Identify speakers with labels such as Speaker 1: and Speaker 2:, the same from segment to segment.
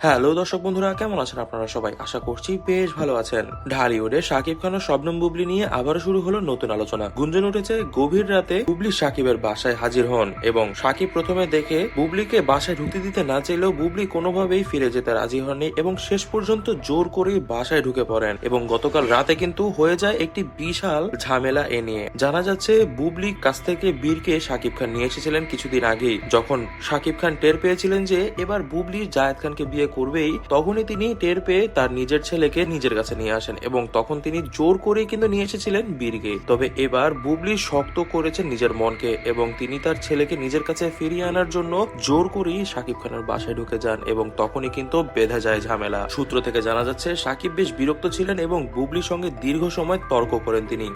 Speaker 1: Hello দর্শক বন্ধুরা, কেমন আছেন আপনারা সবাই? আশা করছি বেশ ভালো আছেন। ঢালিউডে শাকিব খান ও শবনম বুবলি নিয়ে আবারও শুরু হলো নতুন আলোচনা। গুঞ্জন উঠেছে, গভীর রাতে বুবলি সাকিবের বাসায় হাজির হন এবং সাকিব প্রথমে দেখে বুবলিকে বাসায় ঢুকতে দিতে না চাইলেও বুবলি কোনোভাবেই ফিরে যেতে রাজি হননি এবং শেষ পর্যন্ত জোর করেই বাসায় ঢুকে পড়েন এবং গতকাল রাতে কিন্তু হয়ে যায় একটি বিশাল ঝামেলা এ নিয়ে। জানা যাচ্ছে বুবলি কাছ থেকে বীরকে সাকিব খান নিয়ে এসেছিলেন কিছুদিন আগেই। যখন সাকিব খান টের পেয়েছিলেন যে এবার বুবলি জায়েদ খানকে বিয়ে করবেই, তখনই তিনি টের পেয়ে তার নিজের ছেলেকে নিজের কাছে নিয়ে আসেন এবং তখন তিনি জোর করেই কিন্তু নিয়ে এসেছিলেন বীরকে। তবে এবার বুবলি শক্ত করেছেন নিজের মনকে এবং তিনি তার ছেলেকে নিজের কাছে ফিরিয়ে আনার জন্য জোর করেই সাকিব খানের বাসায় ঢুকে যান এবং তখনই কিন্তু বেঁধে যায় ঝামেলা। সূত্র থেকে জানা যাচ্ছে, সাকিব বেশ বিরক্ত ছিলেন এবং বুবলির সঙ্গে দীর্ঘ সময় তর্ক করেন তিনি।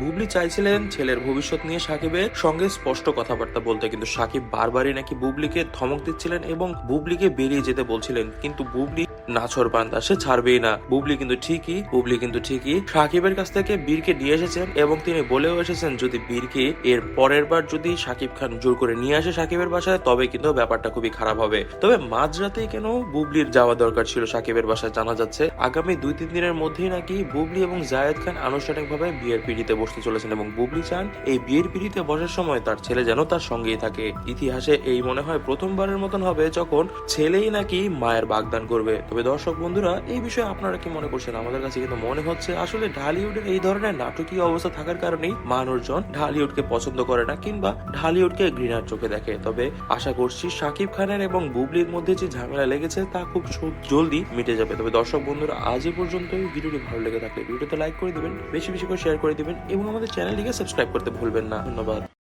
Speaker 1: বুবলি চাইছিলেন ছেলের ভবিষ্যৎ নিয়ে সাকিবের সঙ্গে স্পষ্ট কথাবার্তা বলতে, কিন্তু সাকিব বারবারই নাকি বুবলিকে ধমক দিচ্ছিলেন এবং বুবলিকে বেরিয়ে যেতে বলছিলেন। কিন্তু বুবলি নাছর বান্দা সে ছাড়বেই না। বুবলি কিন্তু ঠিকই, বুবলি কিন্তু ঠিকই। সাকিবের কাছ থেকে বীরকে নিয়ে এসেছেন এবং তিনি বলেও এসেছেন, যদি বীরকে এর পরের বার যদি সাকিব খান জোর করে নিয়ে আসে সাকিবের বাসায়, তবে কিন্তু ব্যাপারটা খুবই খারাপ হবে। তবে মাঝরাতেই কেন বুবলির যাওয়া দরকার ছিল সাকিবের বাসায় জানা যাচ্ছে, আগামী দুই তিন দিনের মধ্যেই নাকি বুবলি এবং জায়েদ খান আনুষ্ঠানিকভাবে বিয়ের পিড়িতে বসতে চলেছেন এবং বুবলি চান এই বিয়ের পিড়িতে বসার সময় তার ছেলে যেন তার সঙ্গেই থাকে। ইতিহাসে এই মনে হয় প্রথমবারের মতন হবে যখন ছেলেই নাকি মায়ের বাগদান করবে। তবে দর্শক বন্ধুরা, এই বিষয়ে আপনারা কি মনে করছেন? আমাদের কাছে কিন্তু মনে হচ্ছে আসলে ঢালিউডের এই ধরনের নাটকীয় অবস্থা থাকার কারণেই মানুষজন ঢালিউডকে পছন্দ করে না কিংবা ঢালিউডকে ঘৃণার চোখে দেখে। তবে আশা করছি শাকিব খানের এবং বুবলির মধ্যে যে ঝামেলা লেগেছে, তা খুব জলদি মিটে যাবে। তবে দর্শক বন্ধুরা, আজ এই পর্যন্তই। ভিডিওটি ভালো লেগে থাকলে ভিডিওতে লাইক করে দিবেন, বেশি বেশি করে শেয়ার করে দিবেন এবং আমাদের চ্যানেলটিকে সাবস্ক্রাইব করতে ভুলবেন না। ধন্যবাদ।